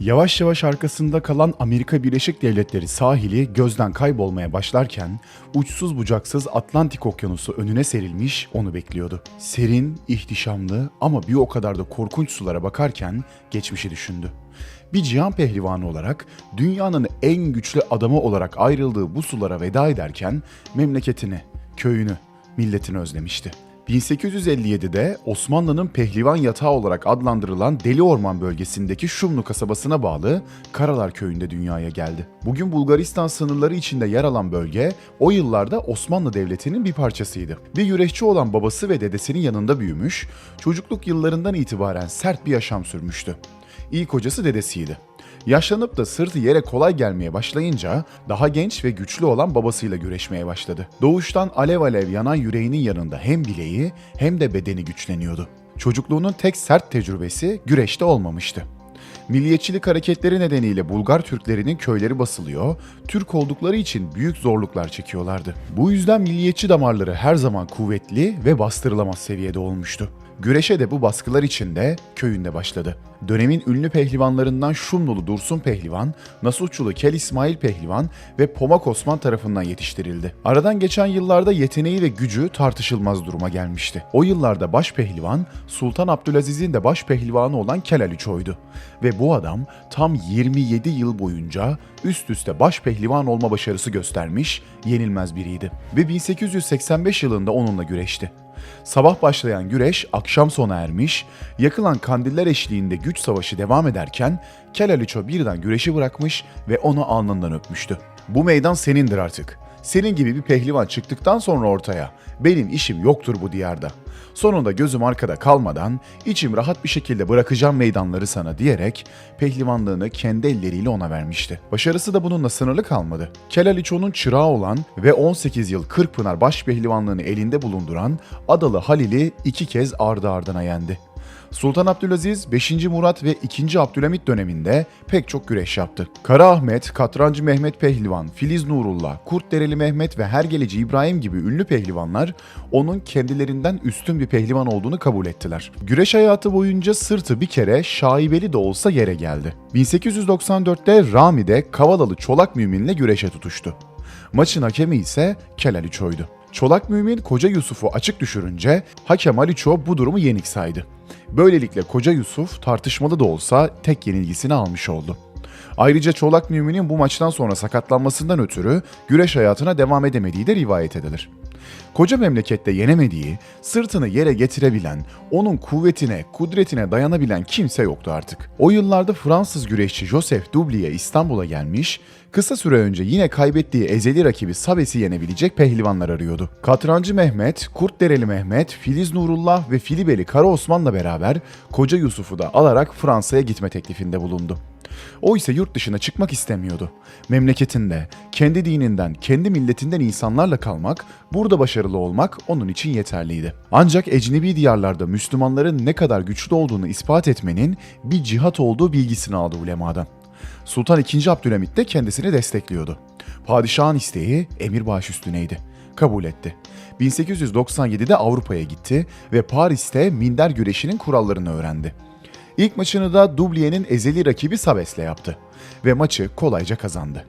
Yavaş yavaş arkasında kalan Amerika Birleşik Devletleri sahili gözden kaybolmaya başlarken uçsuz bucaksız Atlantik Okyanusu önüne serilmiş onu bekliyordu. Serin, ihtişamlı ama bir o kadar da korkunç sulara bakarken geçmişi düşündü. Bir cihan pehlivanı olarak dünyanın en güçlü adamı olarak ayrıldığı bu sulara veda ederken memleketini, köyünü, milletini özlemişti. 1857'de Osmanlı'nın pehlivan yatağı olarak adlandırılan Deli Orman bölgesindeki Şumlu kasabasına bağlı Karalar köyünde dünyaya geldi. Bugün Bulgaristan sınırları içinde yer alan bölge o yıllarda Osmanlı Devleti'nin bir parçasıydı. Bir güreşçi olan babası ve dedesinin yanında büyümüş, çocukluk yıllarından itibaren sert bir yaşam sürmüştü. İlk hocası dedesiydi. Yaşlanıp da sırtı yere kolay gelmeye başlayınca daha genç ve güçlü olan babasıyla güreşmeye başladı. Doğuştan alev alev yanan yüreğinin yanında hem bileği hem de bedeni güçleniyordu. Çocukluğunun tek sert tecrübesi güreşte olmamıştı. Milliyetçilik hareketleri nedeniyle Bulgar Türklerinin köyleri basılıyor, Türk oldukları için büyük zorluklar çekiyorlardı. Bu yüzden milliyetçi damarları her zaman kuvvetli ve bastırılamaz seviyede olmuştu. Güreşe de bu baskılar içinde köyünde başladı. Dönemin ünlü pehlivanlarından Şumlulu Dursun Pehlivan, Nasuhçulu Kel İsmail Pehlivan ve Pomak Osman tarafından yetiştirildi. Aradan geçen yıllarda yeteneği ve gücü tartışılmaz duruma gelmişti. O yıllarda baş pehlivan Sultan Abdülaziz'in de baş pehlivanı olan Kel Ali Çoy'du. Ve bu adam tam 27 yıl boyunca üst üste baş pehlivan olma başarısı göstermiş, yenilmez biriydi. Ve 1885 yılında onunla güreşti. Sabah başlayan güreş akşam sona ermiş, yakılan kandiller eşliğinde güç savaşı devam ederken Kel Aliço birden güreşi bırakmış ve onu alnından öpmüştü. Bu meydan senindir artık. Senin gibi bir pehlivan çıktıktan sonra ortaya benim işim yoktur bu diyarda. Sonunda gözüm arkada kalmadan içim rahat bir şekilde bırakacağım meydanları sana diyerek pehlivanlığını kendi elleriyle ona vermişti. Başarısı da bununla sınırlı kalmadı. Kel Aliço'nun çırağı olan ve 18 yıl Kırkpınar baş pehlivanlığını elinde bulunduran Adalı Halil'i iki kez ardı ardına yendi. Sultan Abdülaziz 5. Murat ve 2. Abdülhamit döneminde pek çok güreş yaptı. Kara Ahmet, Katrancı Mehmet Pehlivan, Filiz Nurullah, Kurtdereli Mehmet ve Hergeleci İbrahim gibi ünlü pehlivanlar onun kendilerinden üstün bir pehlivan olduğunu kabul ettiler. Güreş hayatı boyunca sırtı bir kere şaibeli de olsa yere geldi. 1894'te Rami'de Kavalalı Çolak Mümin'le güreşe tutuştu. Maçın hakemi ise Kelali Çoy'du. Çolak Mümin Koca Yusuf'u açık düşürünce hakem Ali Ço bu durumu yenik saydı. Böylelikle Koca Yusuf tartışmalı da olsa tek yenilgisini almış oldu. Ayrıca Çolak Mümin'in bu maçtan sonra sakatlanmasından ötürü güreş hayatına devam edemediği de rivayet edilir. Koca memlekette yenemediği, sırtını yere getirebilen, onun kuvvetine, kudretine dayanabilen kimse yoktu artık. O yıllarda Fransız güreşçi Joseph Dublier İstanbul'a gelmiş, kısa süre önce yine kaybettiği ezeli rakibi Sabes'i yenebilecek pehlivanlar arıyordu. Katrancı Mehmet, Kurtdereli Mehmet, Filiz Nurullah ve Filibeli Kara Osman'la beraber Koca Yusuf'u da alarak Fransa'ya gitme teklifinde bulundu. O ise yurt dışına çıkmak istemiyordu. Memleketinde, kendi dininden, kendi milletinden insanlarla kalmak, burada başarılı olmak onun için yeterliydi. Ancak ecnebi diyarlarda Müslümanların ne kadar güçlü olduğunu ispat etmenin bir cihat olduğu bilgisini aldı ulemadan. Sultan II. Abdülhamit de kendisini destekliyordu. Padişahın isteği emir baş üstüneydi. Kabul etti. 1897'de Avrupa'ya gitti ve Paris'te minder güreşinin kurallarını öğrendi. İlk maçını da Dublier'in ezeli rakibi Sabes'le yaptı ve maçı kolayca kazandı.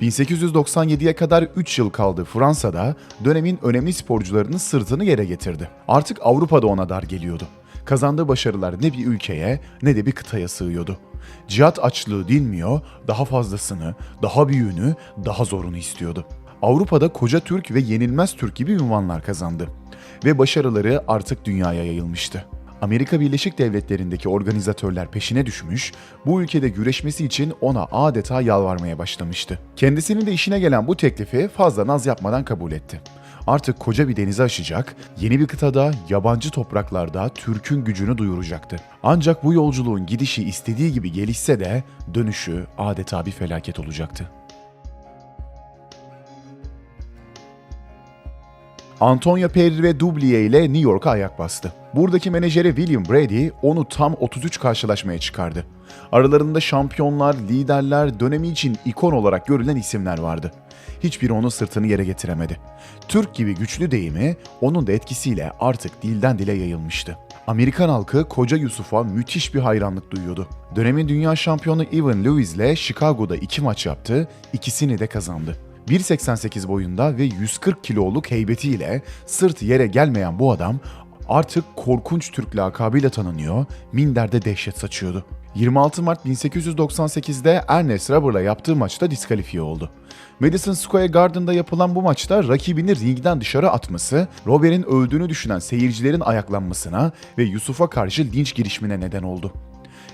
1897'ye kadar 3 yıl kaldı Fransa'da dönemin önemli sporcularının sırtını yere getirdi. Artık Avrupa'da ona dar geliyordu. Kazandığı başarılar ne bir ülkeye ne de bir kıtaya sığıyordu. Cihat açlığı dinmiyor, daha fazlasını, daha büyüğünü, daha zorunu istiyordu. Avrupa'da koca Türk ve yenilmez Türk gibi ünvanlar kazandı. Ve başarıları artık dünyaya yayılmıştı. Amerika Birleşik Devletleri'ndeki organizatörler peşine düşmüş, bu ülkede güreşmesi için ona adeta yalvarmaya başlamıştı. Kendisinin de işine gelen bu teklifi fazla naz yapmadan kabul etti. Artık koca bir denizi aşacak, yeni bir kıtada, yabancı topraklarda Türk'ün gücünü duyuracaktı. Ancak bu yolculuğun gidişi istediği gibi gelişse de dönüşü adeta bir felaket olacaktı. Antonio Perry ve Dublier ile New York'a ayak bastı. Buradaki menajeri William Brady onu tam 33 karşılaşmaya çıkardı. Aralarında şampiyonlar, liderler, dönemi için ikon olarak görülen isimler vardı. Hiçbiri onun sırtını yere getiremedi. Türk gibi güçlü deyimi onun da etkisiyle artık dilden dile yayılmıştı. Amerikan halkı koca Yusuf'a müthiş bir hayranlık duyuyordu. Dönemin dünya şampiyonu Evan Lewis ile Chicago'da iki maç yaptı, ikisini de kazandı. 1.88 boyunda ve 140 kiloluk heybetiyle sırt yere gelmeyen bu adam artık korkunç Türk lakabıyla tanınıyor, minderde dehşet saçıyordu. 26 Mart 1898'de Ernest Rubber'la yaptığı maçta diskalifiye oldu. Madison Square Garden'da yapılan bu maçta rakibini ringden dışarı atması, Robert'in öldüğünü düşünen seyircilerin ayaklanmasına ve Yusuf'a karşı linç girişimine neden oldu.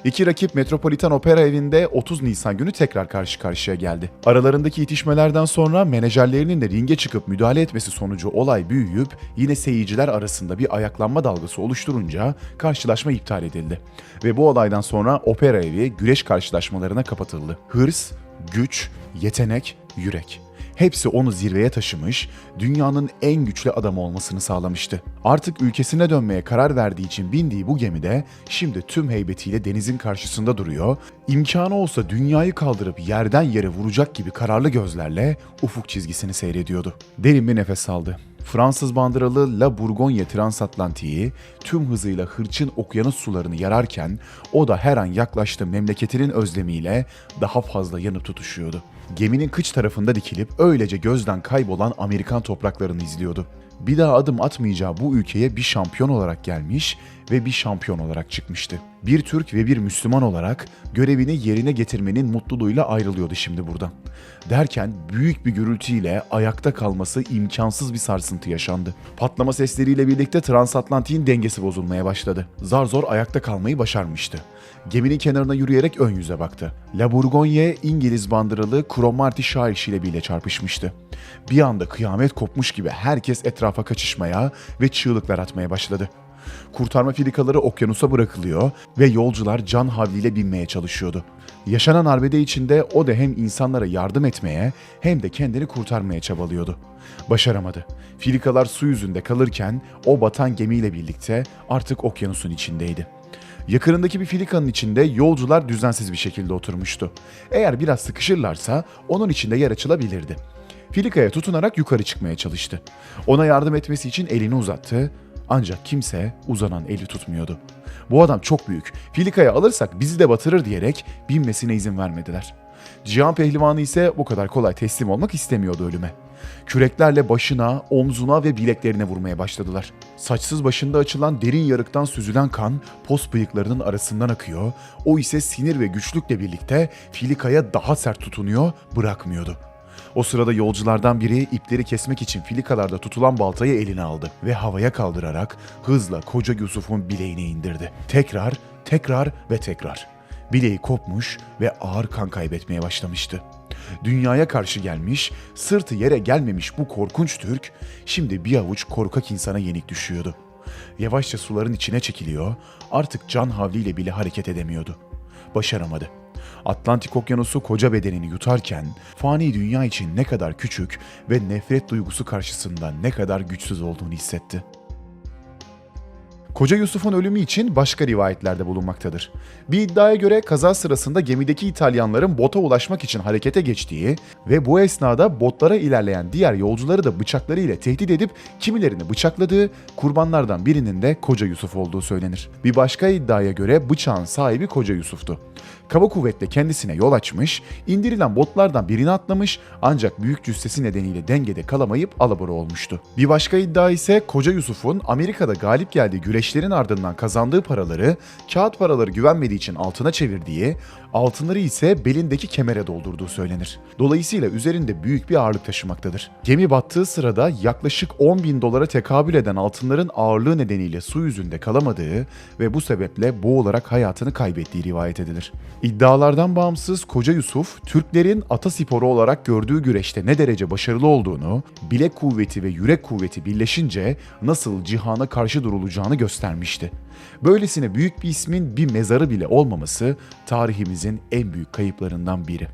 İki rakip Metropolitan Opera evinde 30 Nisan günü tekrar karşı karşıya geldi. Aralarındaki itişmelerden sonra menajerlerinin de ringe çıkıp müdahale etmesi sonucu olay büyüyüp yine seyirciler arasında bir ayaklanma dalgası oluşturunca karşılaşma iptal edildi. Ve bu olaydan sonra Opera evi güreş karşılaşmalarına kapatıldı. Hırs, güç, yetenek, yürek. Hepsi onu zirveye taşımış, dünyanın en güçlü adamı olmasını sağlamıştı. Artık ülkesine dönmeye karar verdiği için bindiği bu gemide şimdi tüm heybetiyle denizin karşısında duruyor, imkanı olsa dünyayı kaldırıp yerden yere vuracak gibi kararlı gözlerle ufuk çizgisini seyrediyordu. Derin bir nefes aldı. Fransız bandıralı La Bourgogne transatlantiği tüm hızıyla hırçın okyanus sularını yararken o da her an yaklaştığı memleketinin özlemiyle daha fazla yanıp tutuşuyordu. Geminin kıç tarafında dikilip öylece gözden kaybolan Amerikan topraklarını izliyordu. Bir daha adım atmayacağı bu ülkeye bir şampiyon olarak gelmiş ve bir şampiyon olarak çıkmıştı. Bir Türk ve bir Müslüman olarak görevini yerine getirmenin mutluluğuyla ayrılıyordu şimdi buradan. Derken büyük bir gürültüyle ayakta kalması imkansız bir sarsıntı yaşandı. Patlama sesleriyle birlikte transatlantiğin dengesi bozulmaya başladı. Zar zor ayakta kalmayı başarmıştı. Geminin kenarına yürüyerek ön yüze baktı. La Bourgogne İngiliz bandıralı Cromarty Shire şilebiyle çarpışmıştı. Bir anda kıyamet kopmuş gibi herkes etrafa kaçışmaya ve çığlıklar atmaya başladı. Kurtarma filikaları okyanusa bırakılıyor ve yolcular can havliyle binmeye çalışıyordu. Yaşanan arbede içinde o da hem insanlara yardım etmeye hem de kendini kurtarmaya çabalıyordu. Başaramadı. Filikalar su yüzünde kalırken o batan gemiyle birlikte artık okyanusun içindeydi. Yakınındaki bir filikanın içinde yolcular düzensiz bir şekilde oturmuştu. Eğer biraz sıkışırlarsa onun içinde yer açılabilirdi. Filikaya tutunarak yukarı çıkmaya çalıştı. Ona yardım etmesi için elini uzattı ancak kimse uzanan eli tutmuyordu. Bu adam çok büyük. Filikaya alırsak bizi de batırır diyerek binmesine izin vermediler. Cihan pehlivanı ise bu kadar kolay teslim olmak istemiyordu ölüme. Küreklerle başına, omzuna ve bileklerine vurmaya başladılar. Saçsız başında açılan derin yarıktan süzülen kan pos bıyıklarının arasından akıyor. O ise sinir ve güçlükle birlikte Filika'ya daha sert tutunuyor, bırakmıyordu. O sırada yolculardan biri ipleri kesmek için filikalarda tutulan baltayı eline aldı ve havaya kaldırarak hızla koca Yusuf'un bileğine indirdi. Tekrar, tekrar ve tekrar. Bileği kopmuş ve ağır kan kaybetmeye başlamıştı. Dünyaya karşı gelmiş, sırtı yere gelmemiş bu korkunç Türk, şimdi bir avuç korkak insana yenik düşüyordu. Yavaşça suların içine çekiliyor, artık can havliyle bile hareket edemiyordu. Başaramadı. Atlantik Okyanusu koca bedenini yutarken fani dünya için ne kadar küçük ve nefret duygusu karşısında ne kadar güçsüz olduğunu hissetti. Koca Yusuf'un ölümü için başka rivayetlerde bulunmaktadır. Bir iddiaya göre kaza sırasında gemideki İtalyanların bota ulaşmak için harekete geçtiği ve bu esnada botlara ilerleyen diğer yolcuları da bıçakları ile tehdit edip kimilerini bıçakladığı, kurbanlardan birinin de Koca Yusuf olduğu söylenir. Bir başka iddiaya göre bıçağın sahibi Koca Yusuf'tu. Kaba kuvvetle kendisine yol açmış, indirilen botlardan birini atlamış ancak büyük cüssesi nedeniyle dengede kalamayıp alabora olmuştu. Bir başka iddia ise Koca Yusuf'un Amerika'da galip geldiği güreşlerin ardından kazandığı paraları kağıt paraları güvenmediği için altına çevirdiği, altınları ise belindeki kemere doldurduğu söylenir. Dolayısıyla üzerinde büyük bir ağırlık taşımaktadır. Gemi battığı sırada yaklaşık 10 bin dolara tekabül eden altınların ağırlığı nedeniyle su yüzünde kalamadığı ve bu sebeple boğularak hayatını kaybettiği rivayet edilir. İddialardan bağımsız Koca Yusuf, Türklerin ata sporu olarak gördüğü güreşte ne derece başarılı olduğunu, bilek kuvveti ve yürek kuvveti birleşince nasıl cihana karşı durulacağını göstermişti. Böylesine büyük bir ismin bir mezarı bile olmaması tarihimizin en büyük kayıplarından biri.